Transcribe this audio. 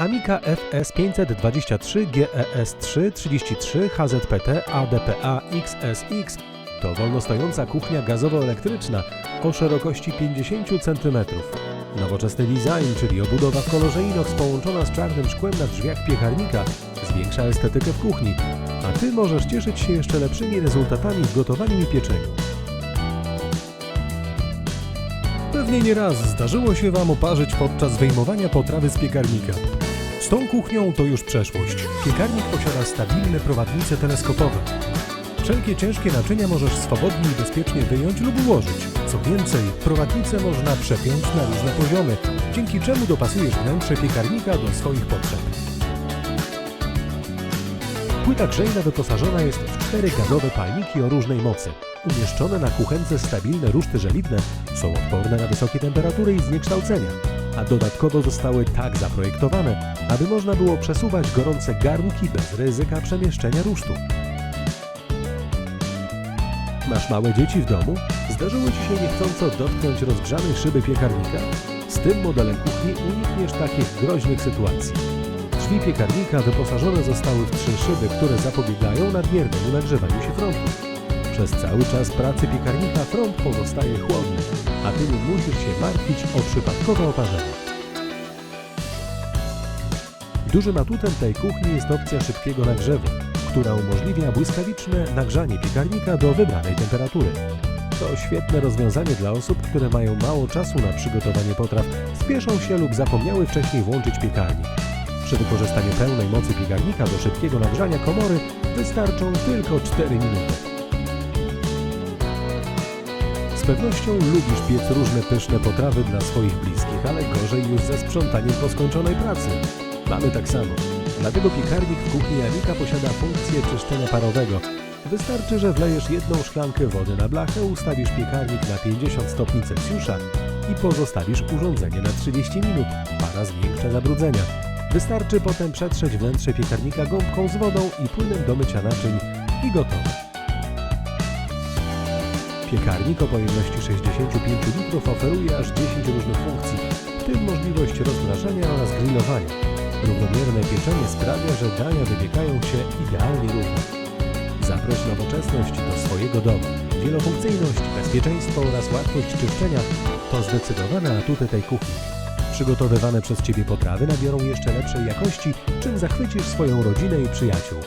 Amiga FS 523 GES3 33 HZPT ADPA XSX to wolno stojąca kuchnia gazowo-elektryczna o szerokości 50 cm. Nowoczesny design, czyli obudowa w kolorze inox połączona z czarnym szkłem na drzwiach piekarnika zwiększa estetykę w kuchni, a Ty możesz cieszyć się jeszcze lepszymi rezultatami w gotowaniu i pieczeniu. Pewnie nie raz zdarzyło się Wam oparzyć podczas wyjmowania potrawy z piekarnika. Z tą kuchnią to już przeszłość. Piekarnik posiada stabilne prowadnice teleskopowe. Wszelkie ciężkie naczynia możesz swobodnie i bezpiecznie wyjąć lub ułożyć. Co więcej, prowadnice można przepiąć na różne poziomy, dzięki czemu dopasujesz wnętrze piekarnika do swoich potrzeb. Płyta grzejna wyposażona jest w cztery gazowe palniki o różnej mocy. Umieszczone na kuchence stabilne ruszty żeliwne są odporne na wysokie temperatury i zniekształcenia, a dodatkowo zostały tak zaprojektowane, aby można było przesuwać gorące garnki bez ryzyka przemieszczenia rusztu. Masz małe dzieci w domu? Zdarzyło Ci się niechcąco dotknąć rozgrzanej szyby piekarnika? Z tym modelem kuchni unikniesz takich groźnych sytuacji. Drzwi piekarnika wyposażone zostały w trzy szyby, które zapobiegają nadmiernemu nagrzewaniu się frontu. Przez cały czas pracy piekarnika front pozostaje chłodny, a Ty nie musisz się martwić o przypadkowe oparzenie. Dużym atutem tej kuchni jest opcja szybkiego nagrzewu, która umożliwia błyskawiczne nagrzanie piekarnika do wybranej temperatury. To świetne rozwiązanie dla osób, które mają mało czasu na przygotowanie potraw, spieszą się lub zapomniały wcześniej włączyć piekarnik. Przy wykorzystaniu pełnej mocy piekarnika do szybkiego nagrzania komory wystarczą tylko 4 minuty. Pewnością lubisz piec różne pyszne potrawy dla swoich bliskich, ale gorzej już ze sprzątaniem po skończonej pracy. Mamy tak samo. Dlatego piekarnik w kuchni Amika posiada funkcję czyszczenia parowego. Wystarczy, że wlejesz jedną szklankę wody na blachę, ustawisz piekarnik na 50 stopni Celsjusza i pozostawisz urządzenie na 30 minut. Para zwiększa zabrudzenia. Wystarczy potem przetrzeć wnętrze piekarnika gąbką z wodą i płynem do mycia naczyń i gotowe. Piekarnik o pojemności 65 litrów oferuje aż 10 różnych funkcji, w tym możliwość rozmrażania oraz grillowania. Równomierne pieczenie sprawia, że dania wypiekają się idealnie równo. Zaproś nowoczesność do swojego domu. Wielofunkcyjność, bezpieczeństwo oraz łatwość czyszczenia to zdecydowane atuty tej kuchni. Przygotowywane przez Ciebie potrawy nabiorą jeszcze lepszej jakości, czym zachwycisz swoją rodzinę i przyjaciół.